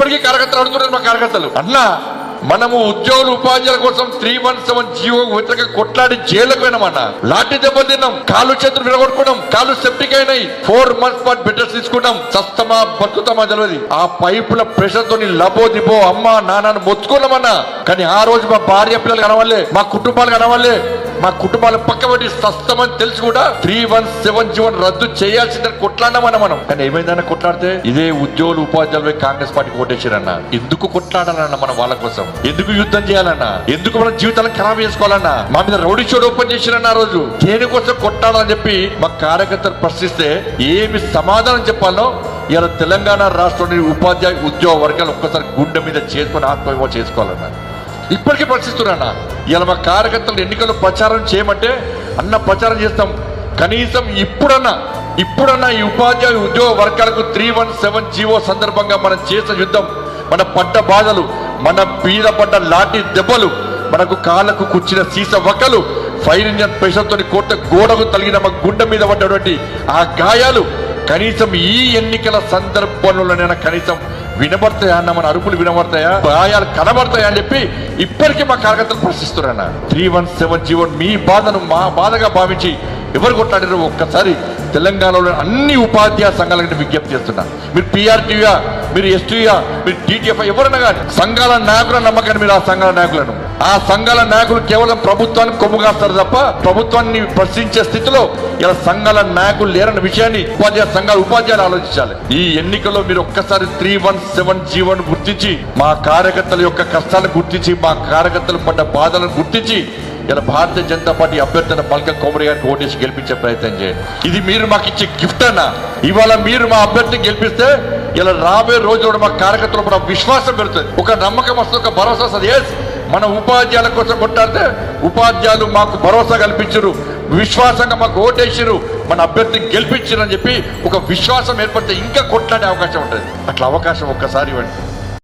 ఇప్పటికీ కార్యకర్తలు అడుగుతున్నారు మా కార్యకర్తలు. అన్నా మనము ఉద్యోగులు ఉపాధ్యాయుల కోసం త్రీ వన్ సెవెన్ జీవో వ్యతిరేక కొట్లాడి జైలుకు పోయినామన్నా. లాఠీ దెబ్బ తిన్నాం కాళ్ళు చేతులు విడగొట్టుకున్నాం కాళ్ళు సెప్టిక్ అయినాయి. ఫోర్ మంత్స్ పాటు బెటర్స్ తీసుకున్నాం. సస్తమా బతుకుతామా తెలియదు ఆ పైపుల ప్రెషర్ తోని లబో దిబో అమ్మ నాన్నను మొత్తుకున్నామన్నా కానీ ఆ రోజు మా భార్య పిల్లలు కనవాలే మా కుటుంబాలు కనవాలే మా కుటుంబాలు పక్క పెట్టి సస్తమని తెలిసి కూడా త్రీ వన్ సెవెన్ జీవన్ రద్దు చేయాల్సిందని కొట్లాడమన్న మనం. కానీ ఏమైందన్న కొట్లాడితే? ఇదే ఉద్యోగులు ఉపాధ్యాయులు కాంగ్రెస్ పార్టీ ఓటేసారన్న. ఎందుకు కొట్లాడాలన్న మనం వాళ్ళ కోసం? ఎందుకు యుద్ధం చేయాలన్నా? ఎందుకు మన జీవితాలను ఖరాబ్ చేసుకోవాలన్నా? మా మీద రౌడీ షోడ్ ఓపెన్ చేసిరన్న ఆ రోజు? దేనికోసం కొట్టాలని చెప్పి మా కార్యకర్తలు ప్రశ్నిస్తే ఏమి సమాధానం చెప్పాలో ఇలా తెలంగాణ రాష్ట్రంలోని ఉపాధ్యాయ ఉద్యోగ వర్గాలు ఒక్కసారి గుండె మీద చేసుకొని ఆత్మహత్య చేసుకోవాలన్నా. ఇప్పటికీ ప్రశ్నిస్తున్నా ఇలా మా కార్యకర్తలు ఎన్నికల్లో ప్రచారం చేయమంటే అన్న ప్రచారం చేస్తాం. కనీసం ఇప్పుడన్నా ఇప్పుడన్నా ఈ ఉపాధ్యాయ ఉద్యోగ వర్గాలకు త్రీ వన్ సెవెన్ జీవో సందర్భంగా మనం చేసిన యుద్ధం మన పడ్డ బాధలు మన పీద పడ్డ లాఠీ దెబ్బలు మనకు కాళ్ళకు కుచ్చిన సీస వక్కలు ఫైర్ ఇంజన్ ప్రెషర్తో కోట గోడకు తలిగిన మా గుండె మీద పడ్డటువంటి ఆ గాయాలు కనీసం ఈ ఎన్నికల సందర్భంలోనైనా కనీసం వినబడతాయా అన్న మన అరుపులు వినబడతాయా? గాయాలు కనబడతాయా అని చెప్పి ఇప్పటికీ మా కార్యకర్తలు ప్రశ్నిస్తున్నా త్రీ వన్ సెవెన్ జీవన్ మీ బాధను మా బాధగా భావించి ఎవరు కొట్లాడారో ఒక్కసారి తెలంగాణలో అన్ని ఉపాధ్యాయ సంఘాలకు విజ్ఞప్తి చేస్తున్నా. మీరు పిఆర్టీయా మీరు ఎస్టీయా మీరు టీటీఎఫ్ ఎవరైనా కానీ సంఘాల నాయకులను నమ్మకండి మీరు ఆ సంఘాల నాయకులను. ఆ సంఘాల నాయకులు కేవలం ప్రభుత్వాన్ని కొమ్ము కాస్తారు తప్ప ప్రభుత్వాన్ని ప్రశ్నించే స్థితిలో ఇలా సంఘాల నాయకులు లేరన్న విషయాన్ని ఉపాధ్యాయ సంఘాల ఉపాధ్యాయులు ఆలోచించాలి. ఈ ఎన్నికల్లో మీరు ఒక్కసారి త్రీ వన్ సెవెన్ జీవన్ గుర్తించి మా కార్యకర్తల యొక్క కష్టాలను గుర్తించి మా కార్యకర్తలు పడ్డ బాధలను గుర్తించి ఇలా భారతీయ జనతా పార్టీ అభ్యర్థన మల్క కోమరి గారికి ఓటేసి గెలిపించే ప్రయత్నం చేయండి. ఇది మీరు మాకు ఇచ్చే గిఫ్ట్ అన్న. ఇవాళ మీరు మా అభ్యర్థిని గెలిపిస్తే ఇలా రాబోయే రోజుల్లో మా కార్యకర్తలు కూడా విశ్వాసం పెడుతుంది ఒక నమ్మకం వస్తుంది ఒక భరోసా వస్తుంది. ఎస్ మన ఉపాధ్యాయుల కోసం కొట్టాడితే ఉపాధ్యాయులు మాకు భరోసా కల్పించరు విశ్వాసంగా మాకు ఓటేసిరు మన అభ్యర్థిని గెలిపించరు అని చెప్పి ఒక విశ్వాసం ఏర్పడితే ఇంకా కొట్లాడే అవకాశం ఉంటుంది. అట్లా అవకాశం ఒక్కసారి ఇవ్వండి.